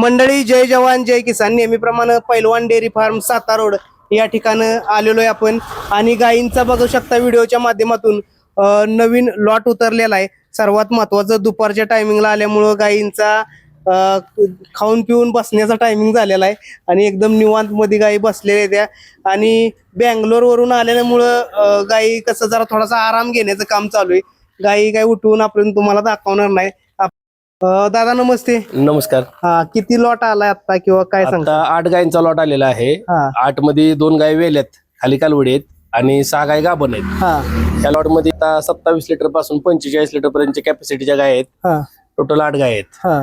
मंडळी जय जवान जय किसान. नेहमीप्रमाणे पैलवान डेअरी फार्म साता रोड या ठिकाणी आलेलो आहे आपण. आणि गायींचा बघू शकता व्हिडिओच्या माध्यमातून नवीन लॉट उतरलेला आहे. सर्वात महत्वाचं दुपारच्या टायमिंगला आल्यामुळं गायींचा खाऊन पिऊन बसण्याचा टायमिंग झालेला आहे. आणि एकदम निवांत मध्ये गायी बसलेल्या आहेत त्या. आणि बँगलोर वरून आल्यामुळं गायी कसं जरा थोडासा आराम घेण्याचं काम चालू आहे. गायी काय उठवून आपण तुम्हाला दाखवणार नाही. अ, दादा नमस्ते. नमस्कार. हा किती लॉट आलाय आता किंवा काय सांगता? आठ गायींचा लॉट आलेला आहे. हा. आठमध्ये दोन गाय वेल्यात खाली कालवडी आहेत आणि सहा गाय गाभण आहेत. हा. या लॉटमध्ये आता सत्तावीस लिटरपासून पंचेचाळीस लिटर पर्यंतच्या कॅपॅसिटीच्या गाय आहेत हा. टोटल आठ गाय आहेत. हा.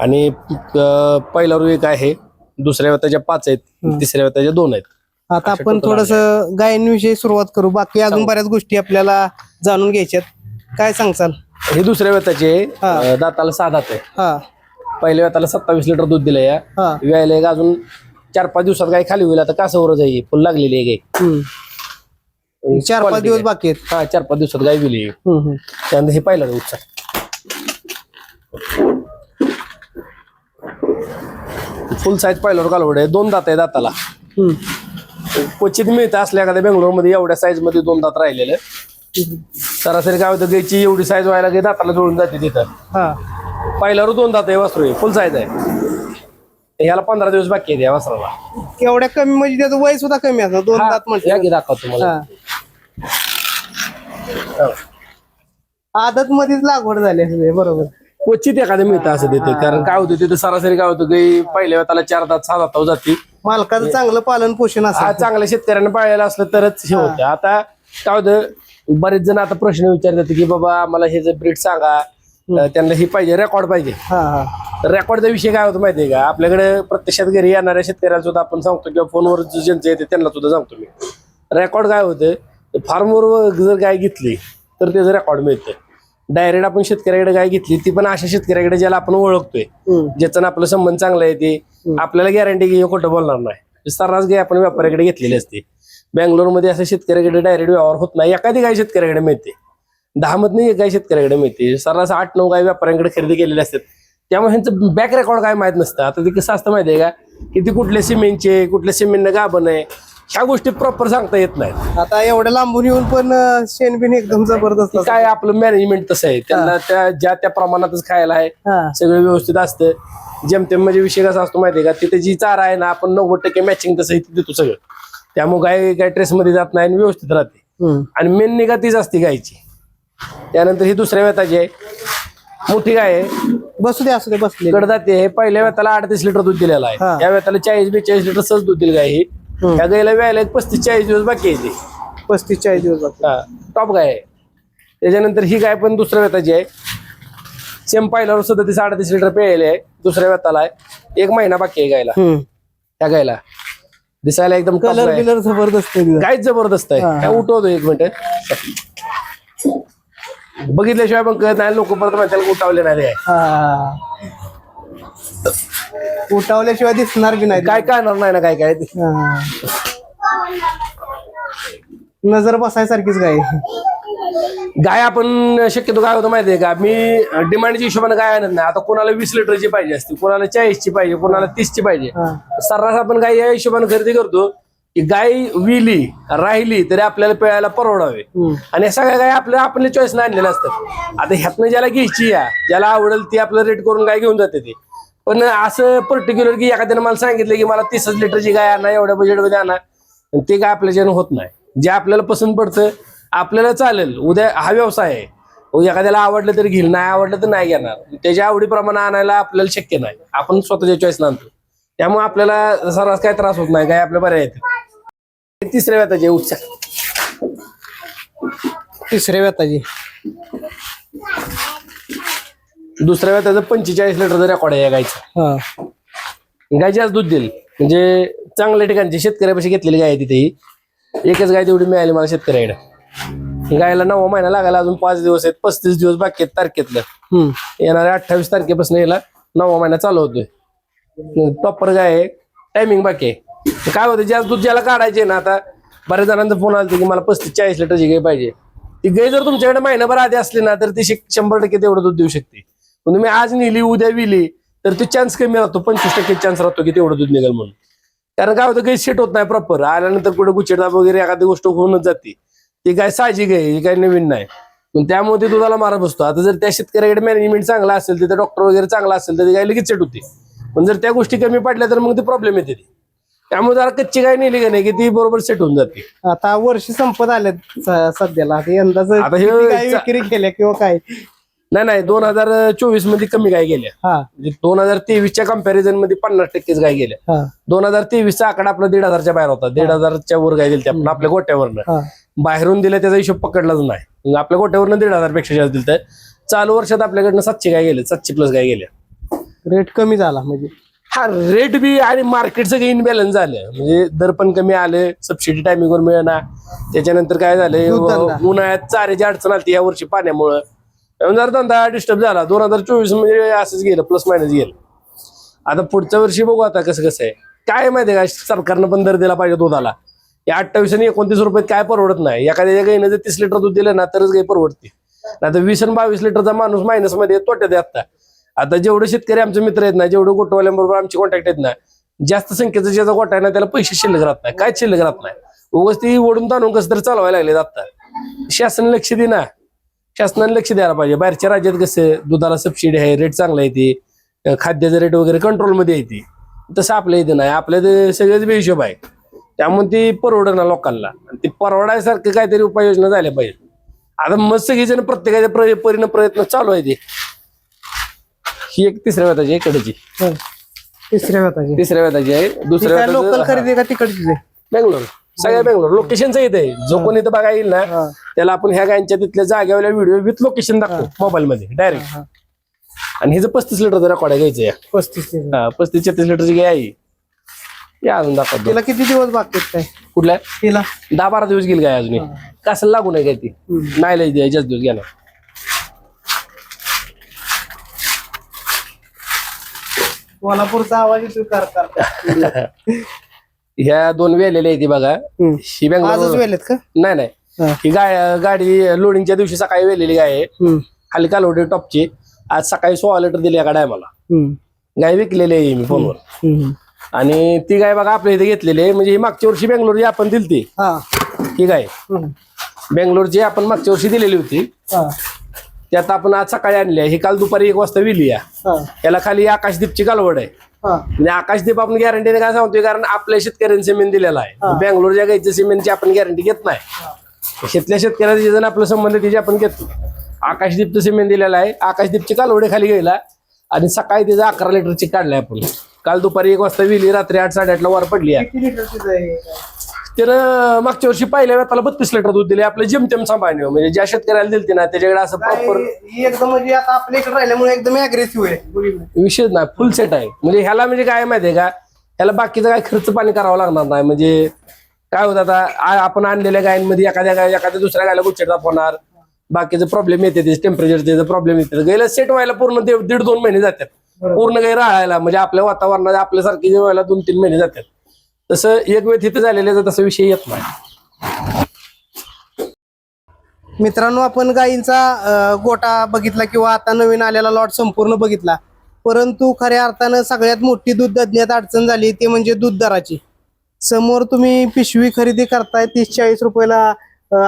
आणि अं, पहिला रू एक आहे दुसऱ्या व्यताच्या पाच आहेत तिसऱ्या व्यताच्या दोन आहेत. आता अशा आपण थोडस गायींविषयी सुरुवात करू. बाकी अजून बऱ्याच गोष्टी आपल्याला जाणून घ्यायच्यात. काय सांगचाल हे दुसऱ्या व्यताचे. अं, दाताला सहा दात आहे. हा. पहिल्या व्यताला सत्तावीस लिटर दूध दिलं या हा. व्यायला एक अजून चार पाच दिवसात गाय खाली होईल. आता कासावर जाईल फुल लागलेली आहे हम्म. गाय चार पाच दिवस. बाकी आहेत. हा चार पाच दिवसात गाय हम्म, हम्म. त्यानंतर हे पहिला उत्साह फुल साईज पहिल्यावर कालवड आहे. दोन दात आहे दाताला. हम्म. क्वचित मिळतं असल्या एखाद्या बेंगलोरमध्ये एवढ्या साईजमध्ये दोन दात राहिलेले. सरासरी काय होतं गायची एवढी साईज व्हायला की दाताला जोडून जाते तिथं. हा. पहिल्यावर दोन दात आहे वासरू फुल साईज आहे. ह्याला पंधरा दिवस बाकी आहे या वासराला. एवढ्या कमी म्हणजे त्याचं वय सुद्धा कमी असं दोन दात या म्हटलं की दाखवतो तुम्हाला. हा. आदत मध्येच लागवड झाली असेल बरोबर. क्वचित एखादं मिळतं असं तिथे कारण काय होतं तिथं सरासरी काय होतं गाई पहिल्या वेळेला चार दात सहा दात जाते. मालकाचं चांगलं पालन पोषण हा असेल चांगल्या शेतकऱ्यांना पाळलेलं असलं तरच हे. होतं. आता काय होतं बरेच जण आता प्रश्न विचारतात की बाबा आम्हाला हे जे ब्रीड सांगा त्यांना हे पाहिजे रेकॉर्ड पाहिजे. रेकॉर्डचा विषय काय होतो माहितीये का? आपल्याकडे प्रत्यक्षात घरी येणाऱ्या शेतकऱ्यांना सुद्धा आपण सांगतो किंवा फोनवर जे ज्यांचं येते त्यांना सुद्धा सांगतो मी. रेकॉर्ड काय होतं? फार्मवर जर गाय घेतली तर त्याचं रेकॉर्ड मिळतं. डायरेक्ट आपण शेतकऱ्याकडे गाय घेतली ती पण अशा शेतकऱ्याकडे ज्याला आपण ओळखतोय. ज्याचं आपलं संबंध चांगला आहे ते. आपल्याला गॅरंटी की हे खोटं बोलणार नाही. सर्रास गाय आपण व्यापाऱ्याकडे घेतलेली असते. बँगलोरमध्ये असं शेतकऱ्याकडे डायरेक्ट व्यवहार होत नाही. एखादी गाय शेतकऱ्याकडे मिळते. दहा मधनं एक गाय शेतकऱ्याकडे मिळते. सर्रास आठ नऊ गाय व्यापाऱ्यांकडे खरेदी केलेल्या असतात. त्यामुळे ह्यांचं बॅक रेकॉर्ड काय माहीत नसतं. आता ते कसं असतं माहितीये का? की ती कुठल्या सिमेंटचे कुठल्या सिमेंटनं गाभण आहे ह्या गोष्टी प्रॉपर सांगता येत नाहीत. आता एवढं लांबून येऊन पण शेणबिन एकदम जबरदस्त. काय आपलं मॅनेजमेंट तसं आहे. त्यांना त्या ज्या त्या प्रमाणातच खायला आहे सगळं व्यवस्थित असतं. जेमतेम म्हणजे विषय कसा असतो माहितीये का? तिथे जी चारा आहे ना आपण नव्वद टक्के मॅचिंग तसं देतो सगळं. त्यामुळे गाय काय ट्रेस मध्ये जात नाही आणि व्यवस्थित राहते. आणि मेन निगा तीच असते गायची. त्यानंतर ही दुसऱ्या वेताची आहे. मोठी गाय आहे. बसू दे असू दे बसले कडदाते आहे. पहिल्या वेताला अडतीस लिटर दूध दिलेलं. आहे. या वेताला चाळीस बेचाळीस लिटर सहज दूध दिलं गाय ही. त्या गायला व्यायला एक पस्तीस चाळीस दिवस बाकी आहे ते. पस्तीस चाळीस दिवस बाकी. टॉप गाय आहे. त्याच्यानंतर ही गाय पण दुसऱ्या वेताची आहे. सेम पहिल्यावर सदतीस अडतीस लिटर प्यायले आहे. दुसऱ्या वेताला आहे. एक महिना बाकी आहे गायला. त्या गायला. दिसायला एकदम कलर. बिलर जबरदस्त आहे. गायच जबरदस्त आहे. काय उठवतो एक मिनिट बघितल्याशिवाय पण कळत नाही. लोक परत त्याला उठावले नाही उठावल्याशिवाय दिसणार बी नाही. काय कळणार नाही ना काय काय. नजर बसायसारखीच गाय. गाय आपण शक्यतो काय होतं माहितीये का? मी डिमांडच्या हिशोबाने गाय आणत नाही. आता कोणाला वीस लिटरची पाहिजे असते कोणाला चाळीसची पाहिजे कोणाला तीसची पाहिजे. सर्रास आपण गाय या हिशोबाने खरेदी करतो की गाय विली राहिली तरी आपल्याला पिळायला परवडावे. आणि या सगळ्या गाय आपल्या आपल्या चॉईसने आणलेल्या असतात. आता ह्यातनं ज्याला घ्यायची या ज्याला आवडेल ती आपलं रेट करून गाय घेऊन जाते ते. पण असं पर्टिक्युलर की एखाद्याने मला सांगितलं की मला तीसच लिटरची गाय आणा एवढ्या बजेटमध्ये आणा ते काय आपल्या ज्यानं होत नाही. जे आपल्याला पसंत पडतं आपल्याला चालेल. उद्या हा व्यवसाय आहे. एखाद्याला आवडलं तरी घेईल नाही आवडलं तर नाही घेणार. त्याच्या आवडीप्रमाणे आणायला आपल्याला शक्य नाही. आपण स्वतःच्या चॉईस आणतो. त्यामुळे आपल्याला सर्रास काय त्रास होत नाही काय आपल्या बऱ्या आहेत. तिसऱ्या व्यताचे उत्साह तिसऱ्या व्यताची. दुसऱ्या वेळा त्याचं पंचेचाळीस लिटरचा रेकॉर्ड आहे गायचा हा. गायची आज दूध देईल. म्हणजे चांगल्या ठिकाणची शेतकऱ्यापाशी घेतलेली गाय आहे तिथे एकच गाय तेवढी मिळाली मला शेतकऱ्याकडे. गायला नववा महिना लागायला अजून पाच दिवस आहेत पस्तीस दिवस बाकी आहेत तारखेतलं. येणाऱ्या अठ्ठावीस तारखेपासून याला नववा महिना चालू होतोय. प्रॉपर गाय आहे टायमिंग बाकी आहे. काय होतं ज्या दूध ज्याला काढायचे ना आता बऱ्याच जणांचा फोन आला की मला पस्तीस चाळीस लिटरची गाय पाहिजे. ती गाय जर तुमच्याकडे महिनाभर आधी असली ना तर ती शंभर टक्के तेवढं दूध देऊ शकते. पण तुम्ही आज नेली उद्या विली तर तो चान्स कमी राहतो पंचवीस टक्के चान्स राहतो की तेवढं दूध निघेल म्हणून. कारण काय होतं काही सेट होत नाही प्रॉपर आल्यानंतर कुठे गुचिडा वगैरे एखादी गोष्ट होऊनच जाते. ती काय साहजिक आहे ही काही नवीन नाही. पण त्यामुळे ते दुधाला मारा बसतो. आता जर त्या शेतकऱ्याकडे मॅनेजमेंट चांगला असेल तिथे डॉक्टर वगैरे चांगला असेल तर ती गाय लगेच सेट होते. पण जर त्या गोष्टी कमी पडल्या तर मग ते प्रॉब्लेम येते. त्यामुळे जरा कच्ची गाय नेली का नाही की ती बरोबर सेट होऊन जाते. आता वर्ष संपत आले सध्याला. यंदाच आता हे विक्री केल्या किंवा काय? नाही नाही दोन हजार चोवीसमध्ये कमी गाय गेल्या. म्हणजे दोन हजार तेवीसच्या कंपॅरिझनमध्ये पन्नास टक्केच गाय गेल्या. दोन हजार तेवीसचा आकडा आपला दीड हजारच्या बाहेर होता. दीड हजारच्या वर गाय आपण आपल्या गोट्यावरनं. बाहेरून दिल्या त्याचा हिशोब पकडलाच नाही. आपल्या गोट्यावरनं दीड हजारपेक्षा जास्त दिलं चालू वर्षात आपल्याकडनं सातशे गाय गेले? सातशे प्लस गाय गेल्या रेट कमी झाला म्हणजे. हा रेट बी आणि मार्केट सगळं इनबॅलन्स झालं म्हणजे दर पण कमी आले सबसिडी टायमिंगवर मिळणार त्याच्यानंतर काय झालं दूधधंदा. उन्हाळ्यात चाऱ्याची अडचण आली या वर्षी पाण्यामुळं. जरा धंदा डिस्टर्ब झाला दोन हजार चोवीस म्हणजे असंच गेलं प्लस मायनस गेलं. आता पुढच्या वर्षी बघू आता कसं कसं आहे. काय माहितीये का? सरकारनं पण दर दिला पाहिजे दुधाला. या अठ्ठावीस आणि एकोणतीस रुपयात काय परवडत नाही? एखाद्या गाईनं जर तीस लिटर दूध दिलं ना तरच गाई परवडते. आता वीस आणि बावीस लिटरचा माणूस मायनसमध्ये तोट्यात आहे आता आता जेवढे शेतकरी आमचे मित्र आहेत ना जेवढे गोटवाल्यांबरोबर आमचे कॉन्टॅक्ट आहेत ना जास्त संख्येचा ज्याचा गोटा आहे ना त्याला पैसे शिल्लक राहत नाही. काय शिल्लक राहत नाही? उगाच ती ओढून ताणून कसं तरी चालवायला लागले आता शासन लक्ष दे ना. शासनाने लक्ष द्यायला पाहिजे. बाहेरच्या राज्यात कसं दुधाला सबसिडी आहे रेट चांगला आहे ती. खाद्याचा रेट वगैरे कंट्रोलमध्ये आहे ती. तसं आपल्या इथे नाही. आपल्या इथे सगळेच बेहिशोब आहे. त्यामुळे ती परवडना लोकांना. आणि ती परवडायसारखं काहीतरी उपाययोजना झाल्या पाहिजे. आता मग सगळीजण प्रत्येकाच्या प्र परिणाम प्रयत्न चालू आहे ते. ही एक तिसऱ्या वेताची इकडची. तिसऱ्या व्यताची. तिसऱ्या वेताची आहे. दुसऱ्या लोकल वेताचं- खरेदी का तिकडची बेंगलोर. सगळ्या बेंगलोर. लोकेशनचं इथे आहे. जो कोणी इथं बघा येईल ना. त्याला आपण ह्या गायांच्या तिथल्या जागेवाल्या व्हिडिओ विथ लोकेशन दाखवू मोबाईल मध्ये डायरेक्ट आणि हिचं पस्तीस लिटरचं रेकॉर्ड आहे घ्यायचं पस्तीस पस्तीस छत्तीस लिटरची गाय आहे. या अजून दाखवतो तिला किती दिवस आहेत काय? कुठल्या? तिला? दहा बारा दिवस गेली काय अजून कसं लागू नाही काय ती? नाही लय द्या जास्त दिवस गेला कोल्हापूरचा आवाज येतो कर कर ह्या दोन वेलेल्या आहे ती बघा. ही आजच बेंगलोर वेलेत का? नाही नाही. हा. ही गाय गाडी लोडिंगच्या दिवशी सकाळी वेलेली गाय आहे. हम्म. खाली कालवडी टॉपची. आज सकाळी सोळा लिटर दिली एका टायमाला. हम्म. गाय विकलेली आहे मी फोनवर. हम्म. आणि ती गाय बघा आपल्या इथे घेतलेली आहे. म्हणजे ही मागच्या वर्षी बेंगलोरची आपण दिलती. हा. ही गाय. हम्म. बेंगलोरची आपण मागच्या वर्षी दिलेली होती. हा. त्यात आपण आज सकाळी आणली आहे. ही काल दुपारी एक वाजता विली आहे. हा. याला खाली आकाशदीपची कालवड आहे. हा. म्हणजे आकाशदीप आपण गॅरंटीने काय सांगतोय कारण आपल्या शेतकऱ्यांनी सिमेंट दिलेला आहे. बेंगलोरच्या गाईच्या सिमेंटची आपण गॅरंटी घेत नाही. शेतल्या शेतकऱ्याचे जे जण आपलं संबंध त्याचे आपण घेतो आकाशदीपचं सिमेंट दिलेलं आहे. आकाशदीपची कालवडे खाली गेला आणि सकाळी त्याचं अकरा लिटरची काढलाय आपण. काल दुपारी एक वाजता विली रात्री आठ साडेआठला वर पडली आहे. किती लिटरची आहे? त्यानं मागच्या वर्षी पहिल्या वेळाला बत्तीस लिटर दूध दिले. आपलं जेमतेम सांभाळणे म्हणजे ज्या शेतकऱ्याला दिलते ना त्याच्याकडे असं प्रॉपर ही एकदम म्हणजे आता आपल्या इकडे राहिल्यामुळे एकदम अग्रेसिव्ह आहे. नाही. फुल सेट आहे. म्हणजे ह्याला म्हणजे काय माहितीये का? ह्याला बाकीचं काय खर्च पाणी करावं लागणार नाही. म्हणजे काय होतं आता आ- आपण आणलेल्या गायांमध्ये एखाद्या गाय एखाद्या दुसऱ्या गायला गुच्छेट होणार बाकीचे प्रॉब्लेम येते टेम्परेचरचे प्रॉब्लेम येते. गायला सेट व्हायला पूर्ण दे- दीड दोन महिने जातात. पूर्ण गाय राहायला म्हणजे आपल्या वातावरणात आपल्यासारखी जे व्हायला दोन तीन महिने जातात. तसं एक वेळ तिथे झालेल्याचा तसा विषय येत नाही. मित्रांनो आपण गायींचा गोटा बघितला किंवा आता नवीन आलेला लॉट संपूर्ण बघितला. परंतु खऱ्या अर्थानं सगळ्यात मोठी दूध दधण्यात अडचण झाली ती म्हणजे दूध दराची. समोर तुम्ही पिशवी खरेदी करताय तीस चाळीस रुपयाला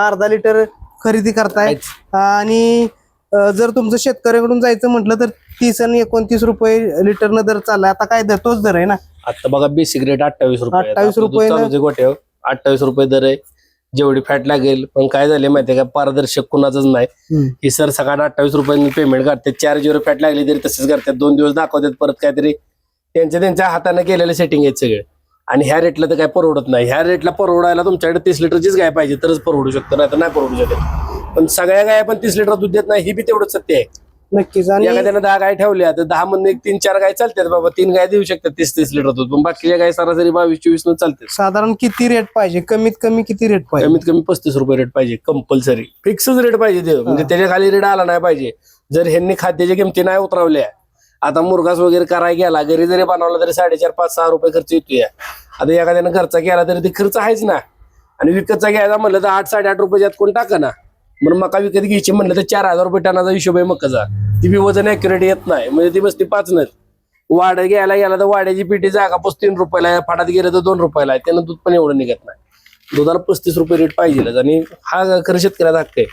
अर्धा लिटर खरेदी करताय. आणि जर तुमचं शेतकऱ्याकडून जायचं म्हटलं तर तीस आणि एकोणतीस रुपये लिटरनं दर चाललाय. आता काय दर? तोच दर आहे ना. आता बघा बेसिक रेट अठ्ठावीस रुपये आहे. 28 आपलं दूध रुपये ना- आहे गोट्यावर अठ्ठावीस रुपये दर आहे. जेवढी फॅट लागेल. पण काय झाले माहितीये का? पारदर्शक कुणाचंच नाही. ही सर सकाळ अठ्ठावीस रुपयांनी पेमेंट करतात चार झिरो फॅट लागली तरी तसेच करतात. दोन दिवस दाखवतात परत काहीतरी. त्यांच्या त्यांच्या हाताने केलेले सेटिंग आहेत सगळे. आणि ह्या रेटला तर काय परवडत नाही. ह्या रेटला परवडायला तुमच्याकडे तीस लिटरचीच गाय पाहिजे. तरच परवडू शकतं. नाही तर नाही परवडू शकत. पण सगळ्या गाय पण तीस लिटर दूध देत नाही ही बी तेवढंच सत्य आहे. नक्कीच. आणि एखाद्यानं दहा गाय ठेवल्या तर दहा एक तीन चार गाय चालतात बाबा तीन गाय देऊ शकतात तीस तीस लिटर दूध पण बाकीच्या गाय सरासरी बावीस चोवीस न चालते साधारण किती रेट पाहिजे? कमीत कमी किती रेट पाहिजे? कमीत कमी पस्तीस रुपये रेट पाहिजे कंपल्सरी फिक्सच रेट पाहिजे ते म्हणजे त्याच्याखाली रेट आला नाही पाहिजे. जर ह्यांनी खाद्याच्या किमती नाही उतरवल्या आता मुरगास वगैरे करायला गेला घरी जरी बनवला तरी साडेचार पाच सहा रुपये खर्च येतोय. आता एखाद्यानं घरचा केला तरी ते खर्च आहेच ना. आणि विकतचा घ्यायचा म्हणलं तर आठ साडेआठ रुपयाच्यात कोण टाका ना म्हणून मका विकत घ्यायची म्हणलं तर चार हजार रुपये टनाचा हिशोब आहे मकाचा ती बी वजन ऍक्युरेट येत नाही. म्हणजे ती बसती पाच नाही वाड्या घ्यायला गेला तर वाड्याची पेटी जागा पस्तीन रुपयाला आहे. फाटात गेलं तर दोन रुपयाला आहे. त्यानं दूध पण एवढं निघत नाही. दुधाला पस्तीस रुपये रेट पाहिजेलच. आणि हा खरं शेतकऱ्याचा हक्क आहे.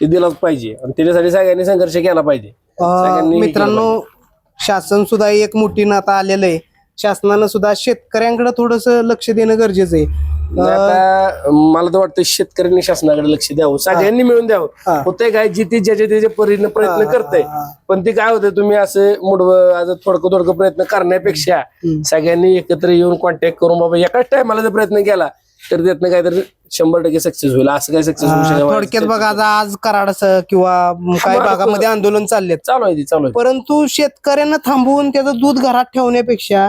ते दिलाच पाहिजे. आणि त्याच्यासाठी सगळ्यांनी संघर्ष केला पाहिजे. मित्रांनो शासन सुद्धा एक मोठीनं आता आलेलं आहे. शासनानं सुद्धा शेतकऱ्यांकडे थोडस लक्ष देणं गरजेचं आहे आता मला तर वाटतं शेतकऱ्यांनी शासनाकडे लक्ष द्यावं सगळ्यांनी मिळून. द्यावं होतंय काय जिथे ज्याच्या त्याच्या परीने प्रयत्न करताय. पण ते काय होतं तुम्ही असं मुडवं आज थोडकं थोडकं प्रयत्न करण्यापेक्षा. सगळ्यांनी एकत्र येऊन कॉन्टॅक्ट करून बाबा एकाच टायमाला जर प्रयत्न केला तर त्यातनं काहीतरी शंभर टक्के सक्सेस होईल. असं काय सक्सेस होऊ शकत थोडक्यात बघा आता आज कराड किंवा काही भागामध्ये आंदोलन चाललेत. चालू आहे ती चालू आहे. परंतु शेतकऱ्यांना थांबवून त्याचं दूध घरात ठेवण्यापेक्षा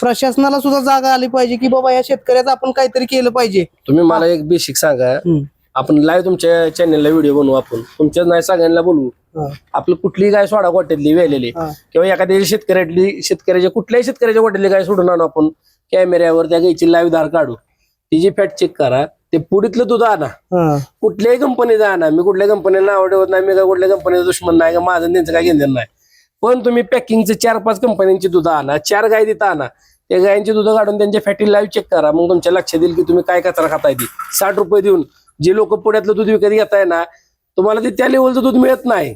प्रशासनाला सुद्धा जागा आली पाहिजे की बाबा या शेतकऱ्याचं आपण काहीतरी केलं पाहिजे. तुम्ही मला एक बेसिक सांगा. आपण लाईव्ह तुमच्या चॅनलला व्हिडिओ बनवू आपण. तुमच्या नाही सगळ्यांना बोलवू. हा. आपलं कुठलीही गाय सोडा गोट्यातली वेलेली. हा. किंवा एखाद्या शेतकऱ्यातली शेतकऱ्याच्या कुठल्याही शेतकऱ्याच्या गोट्यातली गाय सोडून आणू आपण. कॅमेऱ्यावर त्या गायची लाईव्ह धार काढू. तिची फॅट चेक करा ते पुढीतलं दूध आणा हा. कुठल्याही कंपनीचा आणा मी कुठल्या कंपनीला नाव ठेवत नाही मी काय कुठल्या कंपनीचा दुश्मन नाही का माझं आणि त्यांचं काय घेणं नाही. पण तुम्ही पॅकिंगचे चार पाच कंपन्यांची दूध आणा चार गाय तिथं आणा. त्या गायांची दूध काढून त्यांच्या फॅटी लाईव्ह चेक करा. मग तुमच्या लक्षात येईल की तुम्ही काय कचरा खाताय ती. साठ रुपये देऊन. जे लोक पुण्यातलं दूध विकत घेताय ना तुम्हाला ते त्या लेवलचं दूध मिळत नाही.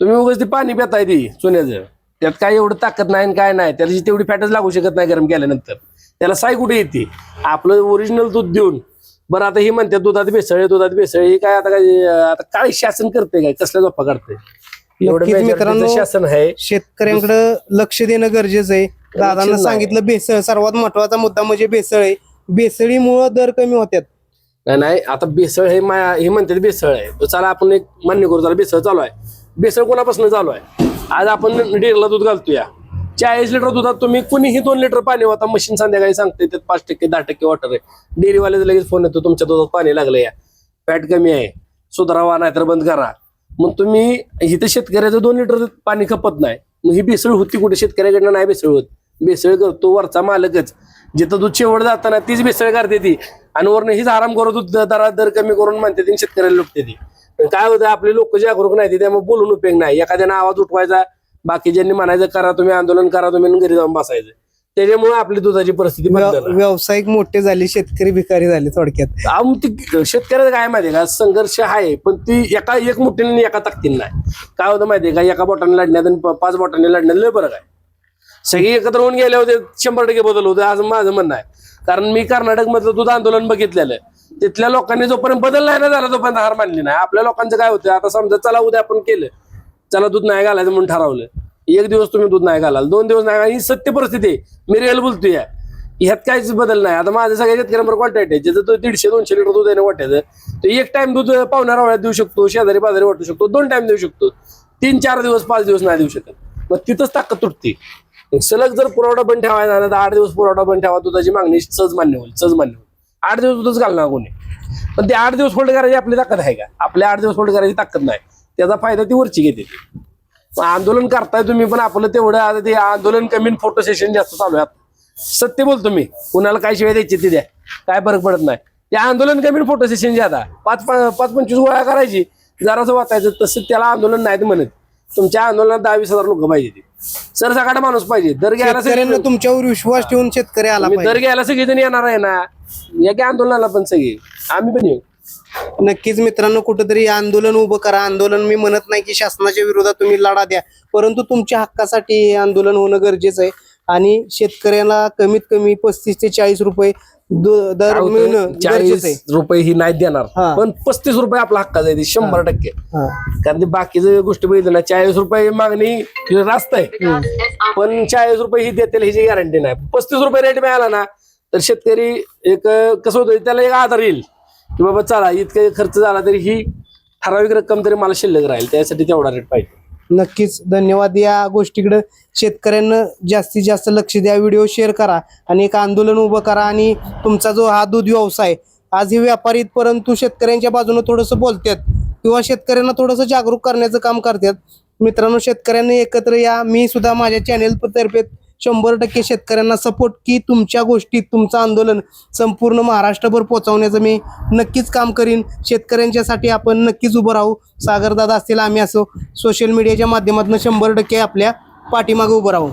तुम्ही उगाच ते पाणी पिताय ती चुन्याचं. त्यात काय एवढं ताकद नाही आणि काय नाही. त्याची तेवढी फॅटच लागू शकत नाही गरम केल्यानंतर. त्याला साय कुठे येते? आपलं ओरिजिनल दूध देऊन. बरं आता ही म्हणते दुधात भेसळ आहे, दुधात भेसळ. हे काय आता काय आता काय शासन करते काय? कसल्या झोपा काढते एवढं नक्कीच majority चं मित्रांनो, शासन आहे. शेतकऱ्यांकडे लक्ष देणं गरजेचं आहे. दादांना नाही. सांगितलं भेसळ सर्वात महत्त्वाचा मुद्दा म्हणजे भेसळ आहे. भेसळीमुळे दर कमी होतात नाही नाही आता बेसळ हे मा हे म्हणतात बेसळ आहे. तर चला आपण एक मान्य करू चला बेसळ चालू आहे. बेसळ कोणापासून चालू आहे? आज आपण डेअरला दूध घालतोया. चाळीस लिटर दुधात तुम्ही कुणीही दोन लिटर पाणी होता मशीन संध्याकाळी सांगते त्यात पाच टक्के दहा टक्के वॉटर आहे. डेअरीवाल्याचं लगेच फोन येतो तुमच्या दुधात पाणी लागलं या फॅट कमी आहे. सुधारावा नाहीतर बंद करा. मग तुम्ही इथं शेतकऱ्याचं दोन लिटर पाणी खपत नाही. मग ही भेसळ होती कुठे शेतकऱ्याकडनं नाही भेसळ होत? भेसळ करतो वरचा मालकच. जिथं दूध शेवट जाताना तीच भेसळ करते ती. आणि वरनं हीच आराम करत दूध दरात दर कमी करून म्हणते ती आणि शेतकऱ्याला लुटते ती. काय होतं आपले लोक जागरूक नाही त्यामुळे बोलून उपयोग नाही. एखाद्यानं आवाज उठवायचा बाकीच्यांनी म्हणायचं करा तुम्ही आंदोलन करा तुम्ही घरी जाऊन बसायचं. त्याच्यामुळे आपली दुधाची परिस्थिती बदलणार. व्यावसायिक मोठे झाले शेतकरी भिकारी झाले थोडक्यात. ती शेतकऱ्याचं काय माहितीये का? संघर्ष आहे पण ती एका एक मुठीने आणि एका ताकदीने नाही. काय होतं माहितीये का? एका बोटाने लढण्यात आणि प- पाच बोटाने लढण्यात लय फरक आहे सगळी एकत्र होऊन गेले होते शंभर टक्के बदल होते आज माझं म्हणणं आहे. कारण मी कर्नाटक मधलं दूध आंदोलन बघितलेलं तिथल्या लोकांनी जोपर्यंत बदल नाही ना झाला तोपर्यंत हार मानली नाही. आपल्या लोकांचं काय होतं आता समजा चला उद्या आपण केलं. चला दूध नाही घालायचं म्हणून ठरवलं. एक दिवस तुम्ही दूध नाही घालाल दोन दिवस नाही ही सत्य परिस्थिती आहे. मी रिअल बोलतोय. ह्यात काहीच बदल नाही. आता माझ्या सगळ्या शेतकऱ्यांवर कॉन्टॅक्ट आहे ज्याचं तो दीडशे दोनशे लिटर दूध आहे वाटायचं तो एक टाइम दूध पावणार वेळात देऊ शकतो शेजारी बाजारी वाटू शकतो दोन टाइम देऊ शकतो. तीन चार दिवस पाच दिवस नाही देऊ शकत. मग तिथंच ताकद तुटते. सलग जर पुरवठा बंद ठेवायचा झाला तर आठ दिवस पुरवठा बंद ठेवा. दुधाची मागणी सहज मान्य होईल सहज मान्य होईल. आठ दिवस दूधच घालणार कोणी? पण ते आठ दिवस होल्ड करायची आपली ताकद आहे का? आपल्या आठ दिवस होल्ड करायची ताकद नाही. त्याचा फायदा ती वरची घेते. आंदोलन करताय तुम्ही पण आपलं तेवढं आता ते आंदोलन कमी फोटो सेशन जास्त चालू आहे. सत्य बोलतो मी कुणाला काय शिवाय द्यायची ते द्या काय फरक पडत नाही. ते आंदोलन कमी फोटो सेशन जे आता पाच पाच पंचवीस गोळा करायची जरासं वाचायचं तसं त्याला आंदोलन नाहीत म्हणत. तुमच्या आंदोलनात दहा वीस हजार लोक पाहिजे ते. सरसकाटा माणूस पाहिजे. दर घ्यायला तुमच्यावर विश्वास ठेवून शेतकरी आला दर घ्यायला सगळेजण येणार आहे ना या की आंदोलनाला पण सगळे. आम्ही पण येऊ. नक्कीच मित्रांनो कुठेतरी आंदोलन उभं करा. आंदोलन मी म्हणत नाही की शासनाच्या विरोधात तुम्ही लढा द्या परंतु तुमच्या हक्कासाठी हे आंदोलन होणं गरजेचं आहे. आणि शेतकऱ्याला कमीत कमी पस्तीस ते चाळीस रुपये दर मिळणं गरजेचं चाळीस आहे. रुपये ही नाही देणार. पण पस्तीस रुपये आपला हक्काचा आहे ते शंभर टक्के. हा. कारण ते बाकीचं गोष्टी बघितलं ना चाळीस रुपये मागणी ही रास्त आहे. पण चाळीस रुपये ही देतील ह्याची गॅरंटी नाही. पस्तीस रुपये रेट मिळाला ना तर शेतकरी एक अं, कसं होतं त्याला एक आधार येईल. की बाबा चला इतका खर्च झाला तरी ही ठराविक रक्कम तरी मला शिल्लक राहील त्यासाठी तेवढा रेट पाहिजे. नक्कीच. धन्यवाद. या गोष्टीकडे शेतकऱ्यांना जास्तीत जास्त लक्ष द्या. व्हिडिओ शेअर करा आणि एक आंदोलन उभं करा आणि तुमचा जो हा दूध व्यवसाय आज हे व्यापारी आहेत, परंतु शेतकऱ्यांच्या बाजूने थोडंसं बोलतात किंवा शेतकऱ्यांना थोडंसं जागरूक करण्याचं काम करतात. मित्रांनो शेतकऱ्यांनी एकत्र या. मी सुद्धा माझ्या चॅनेल तर्फे शंभर टक्के शेतकऱ्यांना सपोर्ट की तुमच्या गोष्टीत तुमचं आंदोलन संपूर्ण महाराष्ट्रभर पोहोचवण्याचं मी नक्कीच काम करीन. शेतकऱ्यांच्यासाठी आपण नक्कीच उभं राहू. सागरदादा असतील आम्ही असो. सोशल मीडियाच्या माध्यमातून शंभर टक्के आपल्या पाठीमागे उभं राहू.